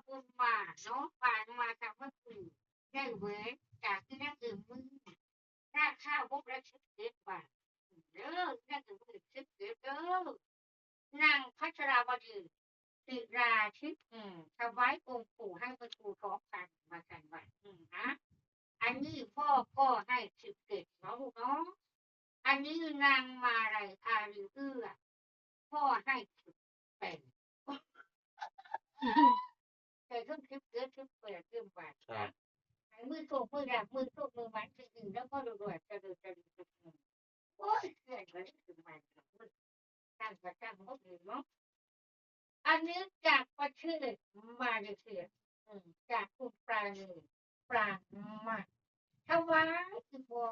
บรวมาเนาะปานมาจากว่าคือได้เว้ยจากที่นั่นคือมึงราคาวพวกละสิบเจ็ดบาทเด้อนั่นคือมึงสิบเจ็ดเด้อนางพัชราวดีสิราชิตอืมถวายองค์ปู่ให้เป็นปู่ท้องกันมากันว่าอืมนะอันนี้พ่อก็ให้สิบเจ็ดเนาะลูกเนาะอันนี้นางมาไรอารีเอื้อพ่อให้สิบแปดแต่ เครื่องคลิปเกิดคลิปเปิดเครื่องบาดครับไอ้มือโชกมือดับมือโชกมือมันคืออื่นแล้วก็รวยๆจะดูจะดูจะดูโอ้ยเสียงเลยถึงมันมือตั้งประจำก็ดีเนาะอันนี้จากประเทศมาเลเซียอืมจากคุณปราณีปรามาถ้าว่าคือพอ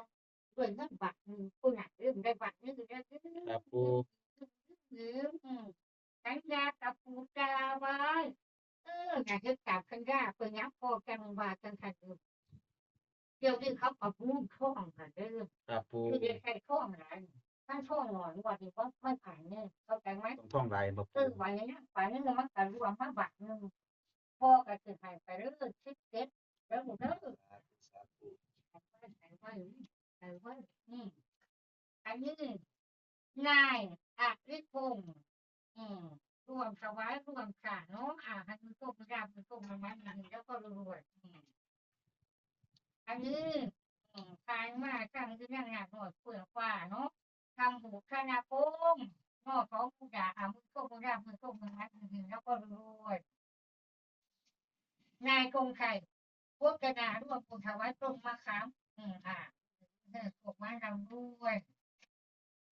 ด้วยเงินบาทหนึ่งคุณอยากเริ่มได้บาทนี่คือได้ ครับปู ลืมอืมสัญญากับปูกาไว้ เอออยากจะกลับกันได้เพื่อยับพอกันว่ากันทันอยู่เดี๋ยวนี้เขาเอาบุ้งท่องกันเด้อ ครับปู คือเด็กใครท่องอะไรท่านท่องหน่อยว่าดีว่าไม่ผ่านเนี่ยเข้าใจไหม ต้องท่องไรบ่ เอ ปู อวันนี้ฝ่ายนี้มันก็รวมมาบาทหนึ่งพ่อก็จะหายไปเรื่อยชิดเด็ดแล้วหมดเด้อ สาธุ ใส่ไว้ใส่ไว้ใส่ไว้อืมอันนี้นายอาริพงศ์อืม รวมสวายรวมขาเนาะอ่าให้มันโตมันราบมันโตมันมันมันแล้วก็รวยๆอืมอันนี้อืมทางมาทางที่นั่งหนักหน่อยเปลือกฟ้าเนาะทำหูคณะโป้งนอกของผู้ด่าอามือโตมันราบมือโตมันมันมันแล้วก็รวยนายกงไข่พวกกระดาษรวมคุถวายตรงมาขามอืมอ่าเออพวกมาดำด้วย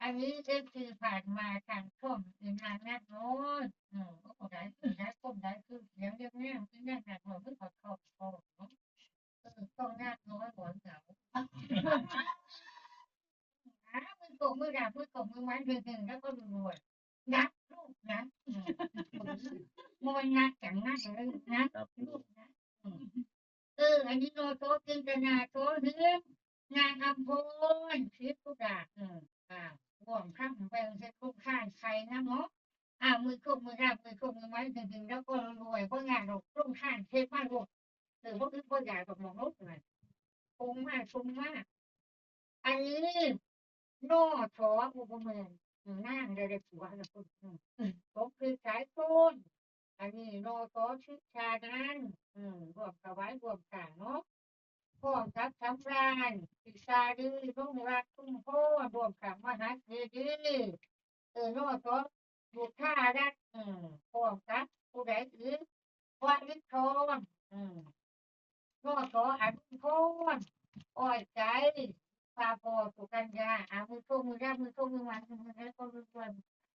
อันนี้ก็คือผ่านมาทางช่วงอื่นางนักโน้นอืมก็ได้คือได้ก้มได้คือเสียงเรียบเรียบคือนักหนักหน่อยไม่ขอเข้าคอเนาะเออต้องนักน้อยหัวเหงา โกงมือดาบมือโกงมือไม้เดินเดินแล้วก็รวยนักลูกนะอืมวยนักจังนักเลยนะครับลูกนะอืมเออ อันนี้โนโตจินตนาโตเรื่องงานอำพลชิดทุกอย่างอืมอ่าร่วมข้ามไปเช็คคุ้มค่าใครนะเนาะอ่ามือคุมมือรับมือคุมมือไม้ถึงๆแล้วก็รวยเพราะงานเราร่วมข้างเช็คมากรวมหรือว่าคือพวกใหญ่กับมองรถเลยคงมากคงมากอันนี้ นอชออุปเมืองนั่งได้ได้ผัวนะคุณก็คือสายต้นอันนี้นอชอชิดชานั้นอืมรวมกับไว้รวมกันเนาะพ่อกับสำราญศึกษาดีรุ่งรักทุ่งโพรวมกับมหาเจดีเออโน่ก็บุท่ารักอืมพ่อกับผู้ใดถือว่าลิทอนอืมโน่ก็อันโพนอ้อยใจ ปาปอสุกัญญาอามือโตมือรามือโตมือมันมือนั้นก็มือวัน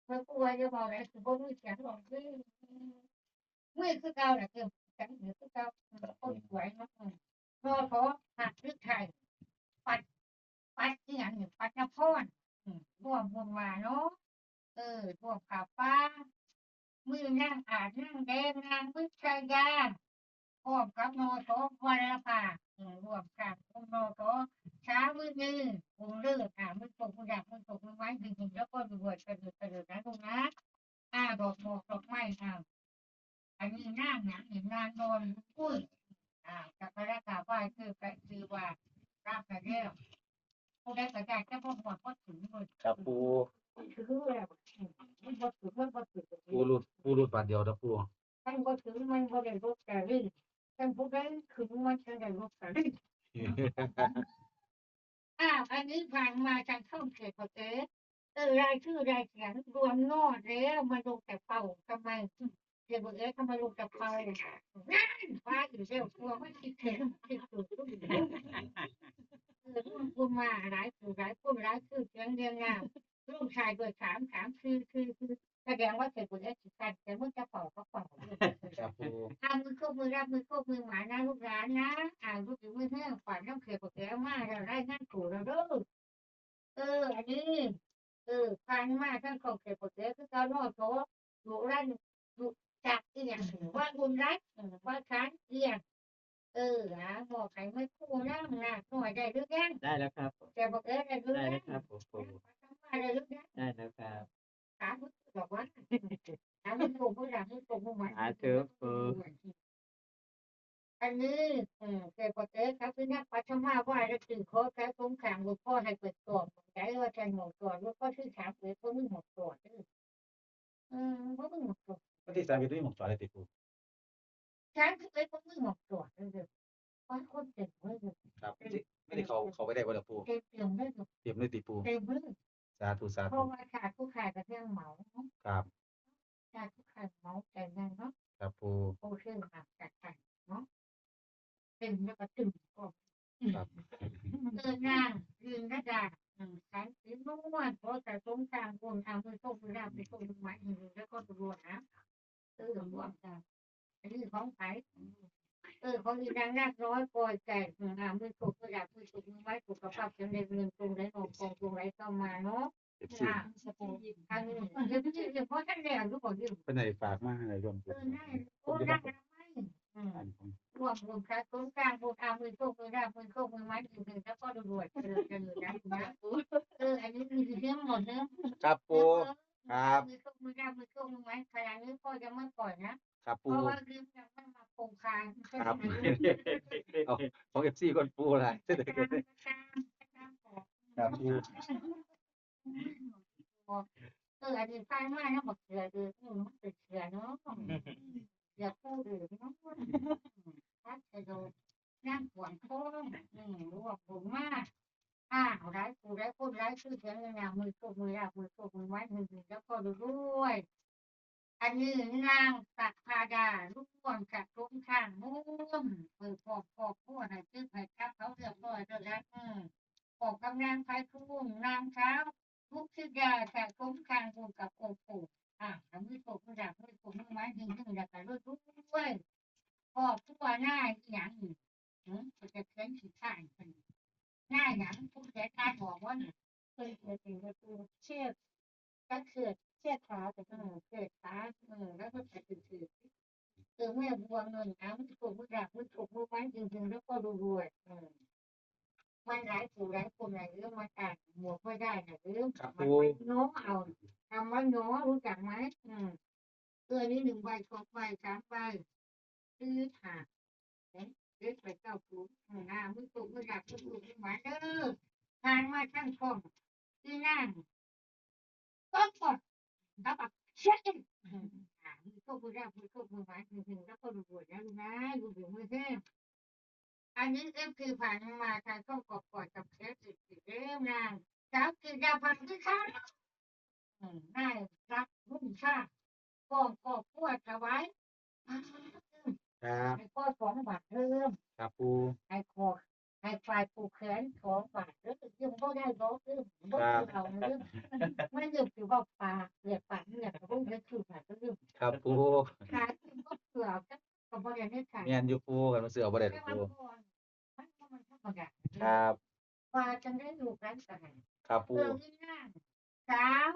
เมื่อกลัวจะบอกอะไรคือบ่มือเสียงบอกมือมือคือเก่าแหละเกี่ยวกันมือคือเก่าคนสวยมากเนาะพอพอหักลึกไทยปัดปัดที่อย่างหนึ่งปัดน้ำพรอืมร่วมวงมาเนาะเออร่วมข่าวป้ามือนั่งอาจนั่งแดงนางวิชยาพร้อมกับโนโตวันละภารวมกันองโนโตช้ามือมือวงเลือกอ่ามือตกมือดักมือตกมือไม้ดึงดึงแล้วก็รวยกระดึกกระดึกนะลูกนะอ่าดอกดอกดอกไม้อ่าอันนี้นั่งหนังเห็นนางนอนกุ้ยอ่ากับพระกาไหว้คือไปคือว่ารับไปแล้วผู้ใดก็ได้จะพ่อหัวพ่อถึงเลยครับปูถือแล้วมันบ่ถือมันบ่ถือปูรุดปูรุดบาทเดียวนะปูท่านบ่ถือมันบ่ได้รบแต่รี่ท่านผู้ใดถึงมันจะได้รบแต่รี่ อ้าวอันนี้ผ่านมาทางช่องเขตประเทศเออรายชื่อรายเสียงรวมนอดแล้วมาลงแต่เป่าทำไมเดี๋ยวบอกเอ๊ะทำไมลงแต่เป่านั่นฟ้าอยู่เร็วกลัวไม่คิดถึงคิดถึงลูกอย่างเออรุ่นกูมาหลายผู้หลายคนหลายคือเสียงเรียงงามลูกชายเกิดถามถามคือคือคือแสดงว่าเกิดบุญเอสิกันแต่เมื่อจะเป่าก็เป่าครับปูทำมือคู่มือรับมือคู่มือหมาหนะลูกหลานนะ ฟันมาท่านคงเก็บหมดเลยคือเราโน่นเขาดุรันดุจักเอียงว่าบุญรักว่าค้านเอียงเออฮะบอกใครไม่คู่นั่งนะหน่วยใดลึรืยังได้แล้วครับแต่บอกเออได้หรืยได้แล้วครับผมผมได้หรือยังได้แล้วครับถามคุณบอกว่าถามคุผมก็ถามคุณผมว่าถามเถอ จะตื่นขอแค่คงขังบุพ่อให้เปิดก่อนใจว่าใจหมดก่อนว่าพ่อชื่อถามเปิดพ่อมึงหมดก่อนอืมพ่อมึงหมดก่อนวันที่สามเป็นที่หมกจอดเลยติปูช้างคือเปิดพ่อมึงหมดก่อนเลยเพราะคนเต็มเลยครับไม่ได้ไม่ได้เขาเขาไปได้บ่ล่ะปูเต็มเต็มเลยเตรียมเลยติปูเต็มเลยสาธุสาเพธุราะว่าขาดผู้ขายกับเรื่องเหมาครับขาดผู้ขายเหมาแต่นั่นเนาะครับปูโอ้เชื่อมาจากกันเนาะ เต็มแล้วก็ตึงก็ครับ เดินหน้ายืนระดับหนึ่งชั้นสีม่วงเพราะแต่สงครามคนทำมือโต้มือดาบไปโต้มือไม้มือแล้วก็ตำรวจนะเออรวมกันอันนี้ของไผ่เออของอีนางนาคร้อยปล่อยแก่มือหามือโต้มือดาบมือโต้มือไม้สุขภาพแข็งแรงเงินตรงไหนนองกองตรงไหนเข้ามาเนาะเอฟซีอ่าสปูทางนี้เดี๋ยวพี่เดี๋ยวพ่อท่านเรียนรู้ก่อนยืมเป็นไหนฝากมาอะไรรวมเออได้โอ้ได้แล้วไหมอืม อันของ รวมรวมครับตรงกลางบนอามือโชคมือดาบมือโชคมือไม้ถึงถึงแล้วก็รวยๆเจริญเจริญนะนะเอออันนี้มีเรื่องหมดเนอะครับปูครับมือโชคมือดาบมือโชคมือไม้ขนาดนี้พ่อยังไม่ปล่อยนะครับเพปูราะว่าลืมยังไม่มาโครงคางครับเอาของเอฟซีคนปูอะไรเสด็จกลางกลางกลางของครับปูเอออันนี้ฟังมากนะบอกเสือเอออืมมันเป็นเสือเนาะอย่าพูดเลยเนาะพัดจะโดนนั่งขวนโค้งอืมรู้ว่าผมมาก อ้าวร้ายกูร้ายคนร้าย ชื่อเสียงงามมือโกมือราบมือโกมือไม้มือถือแล้วก็ดูด้วยอันนี้นางสักพาดาลูกพ่วงจากตรงข้างมุ้มเปิดปอกปอกพวกไหนชื่อไผ่ครับเขาเรียบร้อยแล้วนะอืมปอกกำนางไฟทุ่งนางเช้าลูกชื่อยาจากตรงข้างกูกับโอปูอะแล้วมือโกมือราบมือโกมือไม้หนึ่งหนึ่งแล้วก็ด้วยด้วยปอกทุกวันหน้าอย่างนี้อืมจะเขียนขีดข้างเป็นง่ายนะผู้เสียการบอกว่า เนี่ยเคยเกิดเป็นปรดูเชือกก็เกิดเชือกขาแต่ก็เกิดขาเออแล้วก็แต่ตื่นตื่นเออเมื่อบัวเงินน้ำมันถูกมันดักมันถูกมันไว้จริงๆแล้วก็รวยเออมันหลายผู้หลายคนหลายเรื่องมาอ่านหมวกไม่ได้นะเรื่องมันไม่โน้เอาทำว่าโน้รู้จักไหมอืมเออนี่หนึ่งใบสองใบสามใบซื้อถาเอ๊ะเล็กไปเก้าปูหน้ามือถูกมือดักมือถูกมือหมาเด้อทางมาทั้งช่อง ที่นั่งก็กดแล้วแบบเช็คอินอ่ามือก็มือแรกมือก็มือไม้มือถึงแล้วก็รวยแล้วนะดูดูมือแท้อันนี้เอฟคือผ่านมาทางช่องกอบกอดกับเคสอีกเรื่องนางสาวกินยาพันธุ์ค่ะอืมได้รับรุ่งชาติกองกอบพวดถวายครับให้พ่อสองบาทเริ่มครับปูให้คอให้ฝ่ายผูกแขนสองบาทแล้วก็ยังบ่ได้บ่เริ่ม บ่คือเอาเรื่องไม่เรื่องคือว่าปลาเกลือปลาเนี่ยก็บ่ได้คือปลาก็เรื่องครับปูขายคือบ่เกลือก็ก็บ่ได้ให้ขายเมียนอยู่ปูกันมาเสือบ่ได้หรแต่อกว่าปูก่อนมันก็มันธรรมดาครับปลาจังได้อยู่กันกันครับปูเออที่นั่นสาว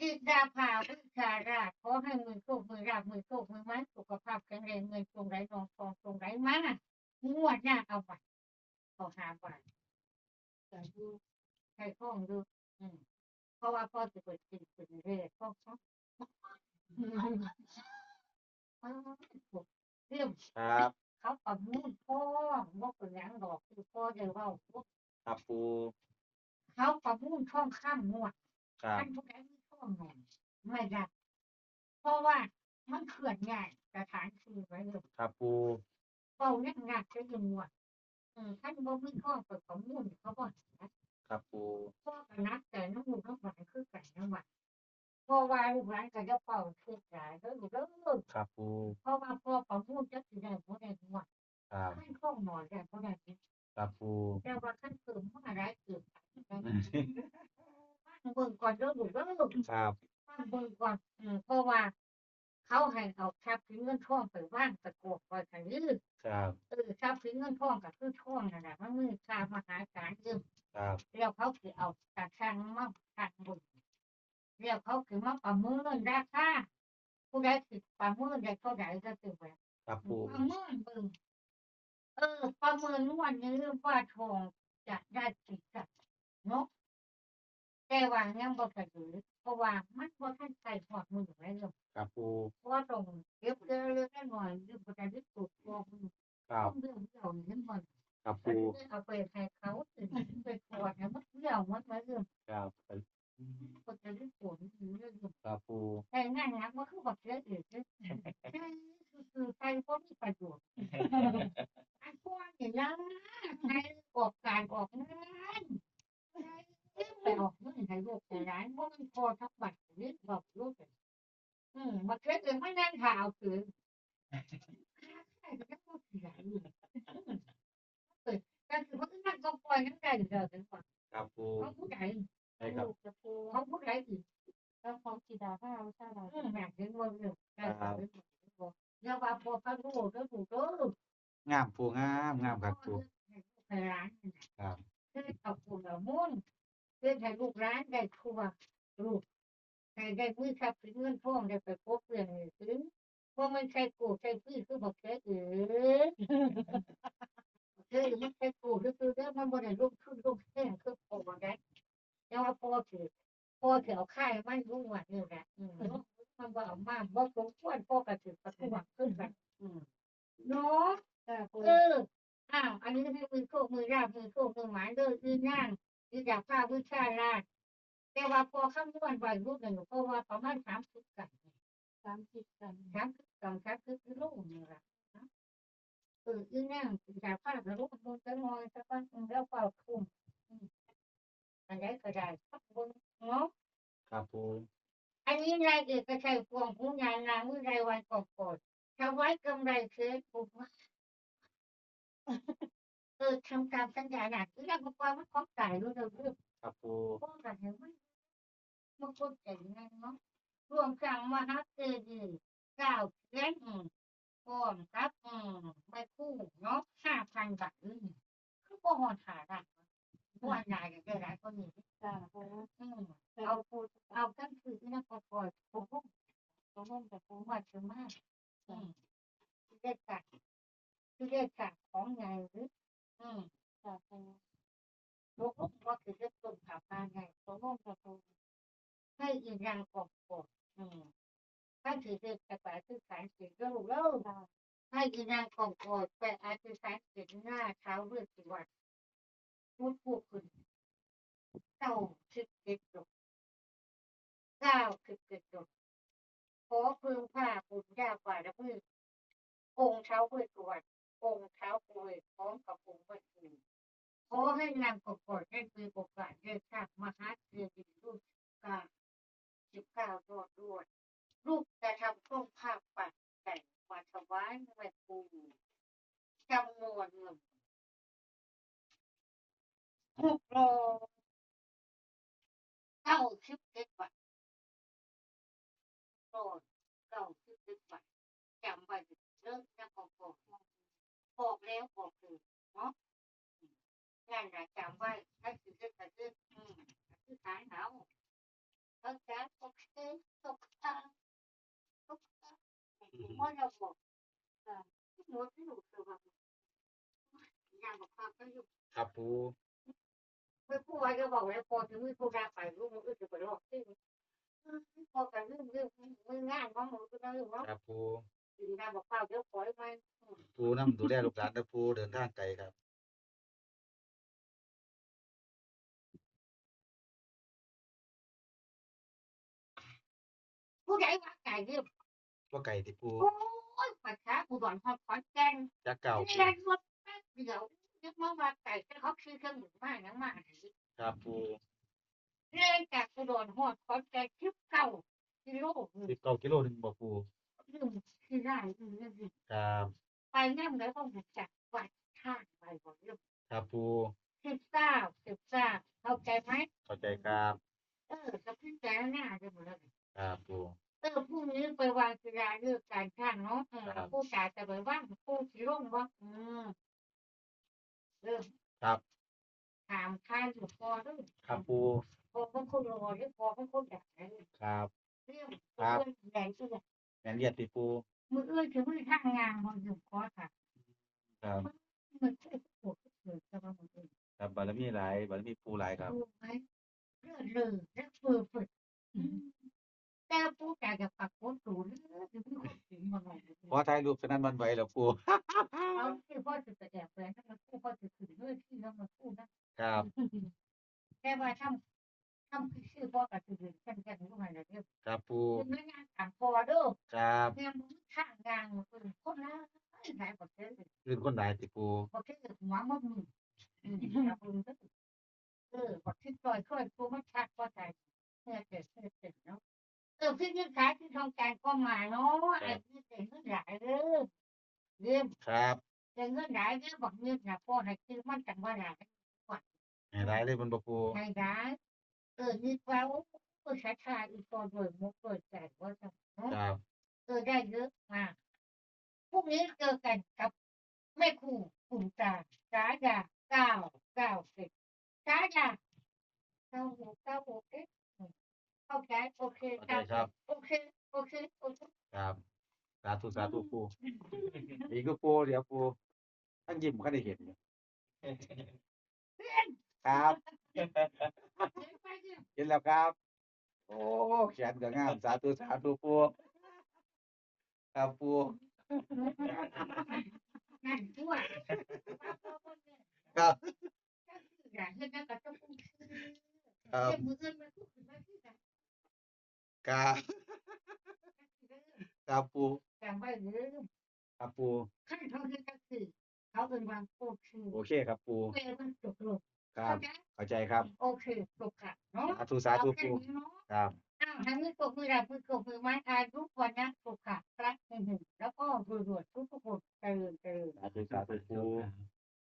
จิตดาภาวิชาราชขอให้มือโชคมือราบมือโชคมือไม้สุขภาพแข็งแรงเงินตรงไหลทองทองตรงไหลมางวดหน้าเอาไปเอาหาไป แต่ดูใช้ข้องดูอืมเพราะว่าพ่อจะเปิดกินเป็นเรื่อยพ่อเขาเรื่องครับ เขาประมูลพ่อว่าเป็นหยังดอกคือพ่อเดี๋ยวว่าครับปูเขาประมูลช่องข้ามงวดครับท่านผู้ใดมีข้อมูลไม่ได้เพราะว่ามันเขื่อนใหญ่สถานที่ไว้เลย ครับปูเป่านักงานจะยังหมดอืมท่านบ่มีข้อเปิดข้อมูลเขาบอกนะ ครับปูพ่อกันนักแต่น้ำมูกน้ำหวานคือกันน้ำหวานเพราะว่าลูกหลานก็จะเป่าคือหลายแล้วอยู่แล้วครับปูเพราะว่าพ่อประมูลจะสิได้บ่ได้หมดครับท่านข้อหมอได้บ่ได้ครับปูแต่ว่าท่านเติมมาได้เกิดเบิ่งก่อนเด้อลูกเด้อครับฟังเบิ่งก่อนอืมเพราะว่า เขาให้เอาทรัพย์สินเงินทองไปว่างตะโกบไว้กันยืดครับเออทรัพย์สินเงินทองก็คือทองนั่นแหละมันมือค่ามหาศาลยืม ครับแล้วเขาคือเอาตาช่างมาทางบุญแล้วเขาคือมาประเมินราคาผู้ใดคือประเมินได้เท่าไหร่ก็ถือไว้ครับปูประเมินเบิ่งเออ ประเมินวันนี้ว่าทองจะได้กี่กับเนาะแต่ว่ายังบ่กระดือเพราะว่ามันบ่ทันใส่หอดมือไว้เลยครับปูเพราะว่าตรงเก็บเล็กๆน้อยๆอยู่ประจำที่สุดตัวมันครับต้องเรื่องเดียวนี่มัน ครับปูปูเอาไปให้เขาตื่นไปปวดนะมันเหี่ยวมันมาเรื่องครับ คนจะได้ปวดเรื่อง ครับปู แต่งานนักมันคือบอกเยอะอื่นเยอะคือไปก็มีประโยชน์ไอ้พวกอย่างนั้นในออกการออกงานไปออกเงินให้ลูกแต่ร้านว่ามันพอทักบัตรนี่บอกลูกอืมมาเกิดเองไม่นั่งข่าวคือใครก็ได้พูดถึงอยู่เออแต่คือว่านั่งก็ปล่อยนั่งได้เดี๋ยวเป็นฝั่ง ครับปู เขาผู้ใด ใช่ครับ ลูก จะปูเขาผู้ใดอีกแล้วของจิดาพระเอาชาดาอืมแม่ถึงวันหนึ่งแต่เขาไม่บอกอย่าว่าพอพระรู้ก็ถูกก็งามปูงามงามครับปูไปร้านครับคือเอาปูเอามุ่นเพื่อให้ลูกร้านได้ครัวลูกให้ได้มือครับเงินพ่องได้ไปพบเรื่องนี้ถึงเพราะมันใช้กูใช้พื้นคือบอกแค่เออเออมันใช้กูคือคือแล้วมันบ่ได้ลงทุนลงแท่งคือพอได้ แต่ว่าพอถือพอถือเอาค่ายมันรุ่งวันนี่แหละอืมมันบ่เอามาบ่สมควรพ่อกระถือประตูขึ้นกันอืมเนาะจ้าปูเอออ้าวอันนี้ให้มือโคกมือราบมือโคกมือหมายเด้อคือนั่งคือจากผ้าวิชาราชแต่ว่าพอคำนวณไว้รูปหนึ่งเพราะว่าประมาณสามสิบกันสามสิบกันสามสิบกันสามสิบกิโลนี่แหละนะเออคือนั่งคือจากผ้าแล้วรูปบนจะงอยสักวันแล้วเป่าคุม อืมอันนี้ก็ได้ครับบนเนาะครับปูอันนี้รายเอกชัยพวงผู้งานนางวิไรวันกอบกดถวายกำไรเชื้อปุ๊บว่าเออทำตามสัญญาหนักที่แรกมันความมันของจ่ายรู้เรื่องครับปูพวกกันเห็นไหมมันก็เจ๋งนะเนาะรวมกลางมหาเจดีย์เก้าเล่นก่อนครับอืมใบคู่เนาะห้าพันบาทอืมคือพวกหอนขาได้ วันนายจะได้หลายคนนี้จ้าปูอืมเอาปูเอาตั้งคือที่นักปล่อยผมก็ตัวม่วงจะปูผมว่าจะมากอืมที่ได้จัดที่ได้จัดของไงหรืออืมจ้าปูลูกว่าคือจะต้นขาปลาไงตัวม่วงจะปูให้อีรังกบกบอืมถ้าถือเด็กกระต่าคือสารสียก็รู้แล้วจ้าให้อีรังกบกบไปอาจจะสารเสียหน้าเท้าเลือดสิวัด พูดพูดขึ้นเก้าสิบเจ็ดจบเก้าสิบเจ็ดจบขอพึงผ้าปุญญาฝ่ายละพึ่งองค์เท้าเพื่อตรวจองค์เท้าป่วยพร้อมกับองค์เพื่อคืนขอให้นางกบกบได้คือโอกาสได้ทราบมหาเจดีย์รุ่นกางสิบเก้ารอดรวดลูกจะทำเครื่องภาพปัดแต่งมาถวายแม่ปูจำนวนเงิน หกร้อยเก้าสิบเจ็ดบาทโอเก้าสิบเจ็ดบาทจำไว้เริ่มจะบอกบอกบอกแล้วบอกเลยเนาะงานนะจำไว้ถ้าคือจะกระดึ๊อืมคือขายหนาวเขาจะตกเต้ตกตาตกตาเพราะเราบอกหนูที่หนูคือว่าอยากบอกความก็อยู่ครับปู ไม่พูดไว้ก็บอกแล้วพอถึงมือพูดราไปลูกมันก็จะไปรอบที่พอกันเรื่องเรื่องมืองานของหนูก็ได้ว่าครับปูถึงการบอกความเดี๋ยวปล่อยไปปูน้ำดูแลลูกหลานนะปูเดินทางไกลครับผู้ใหญ่ว่าไก่เรื่องว่าไก่ที่ปูโอ้ยปัจฉาอุดรพรขอนแก่นจักเก่านี่ปูแหละรถแป๊บเดียว นึกว่าว่าไก่เขาคือเครื่องหมูมากนะมากครับปูเล่นจากอุดรหอดขอนแก่นชิบเก้ากิโลสิบเก้ากิโลหนึ่งบ่ปูลืมคือได้ลืมลืมครับไปนั่งแล้วต้องจัดวัดท่าไปบอกลืมครับปูสิบเก้าสิบเก้าเข้าใจไหมเข้าใจครับ เออจะพิจารณาจะหมดเลยครับปูเออพรุ่งนี้ไปวางกีฬาเลือกการช่างเนาะเออผู้จ่ายจะไปว่างผู้สีร่งวะอืม เริ่มครับ ถามท่านอยู่พอด้วยครับปูพอบางคนรอหรือพอบางคนอยากได้ครับเรื่องครับเรื่องใหญ่ที่แมนเรียดที่ปูมือเอื้อถือมือทางงานมันอยู่คอค่ะครับมันใช่ปวดเกิดจะมาหมดเลยครับบารมีหลายบารมีปูหลายครับรู้ไหมเลือดเลยและเฟื่อฝึก แต่ปูกาจะปักโคตรสูงเลยถึงคนถึงมาหน่อยขอถ่ายรูปสนั้นวันไหวแล้วปูเอาที่พ่อจะไปแอบแฝงถ้ามันคู่พ่อจะถึงเรื่องที่แล้วมันคู่นะครับแต่ว่าทำทำคือชื่อพ่อกับถึงกันกันรู้ไหมนะเด้อครับปูคือไม่งานต่างพอเด้อครับเนี่ยมึงข้างกลางมันเป็นคนละไหนบอกเด้อลื่นคนไหนติปูบอกเด้อหัวมันมึงอืมครับมึงเด้อเออบอกที่ต่อยค่อยกูมันชักก็ใจเพื่อเกิดเพื่อเกิดเนาะ เออพี่ยืนขายที่ทองการก็มาเนาะไอ้พี่เก่งเงินหลายเด้อเรื่องครับเก่งเงินหลายเด้อบอกเงินนะพ่อให้คือมันจังว่าหลายให้ได้เลยมันบ่ปูให้ได้เออนี่ว่าโอ้เออชาชาอีกตัวโดยมุกโดยใจว่าจะเนาะครับเออได้เยอะมากพรุ่งนี้เจอกันกับแม่ครูกลุ่มตาสายาเก้าเก้าสิบสายาเก้าหกเก้าหกเอ๊ะอืม เข้าใจโอเคโอเคครับ โอเคโอเคโอเคครับสาธุสาธุปูอีกก็ปูเดี๋ยวปูท่านยิ้มเขาได้เห็นอยู่ครับเดี๋ยวไปเดี๋ยวเห็นแล้วครับ โอ้แขนก็งามสาธุสาธุปูครับปูนั่นด้วย ครับ อยากเห็นนั่นก็ต้องพูดชื่อ ครับ เรื่องมือเอื้อนมาพูดถึงมาที่ไหน ครับครับปู จำไว้เลย ครับปู ขั้นเขาคือก็คือเขาเป็นวางโอ เคโอเคครับปูเวลมันจบลงครัเข้าบใจเข้าใจครับ โอเคจบค่ะเนาะสาธุสาธุเอแค่ปูนี้เนาะครับ อ้าวทั้งมือกบมือดาบมือกบมือไม้อายุวันนะ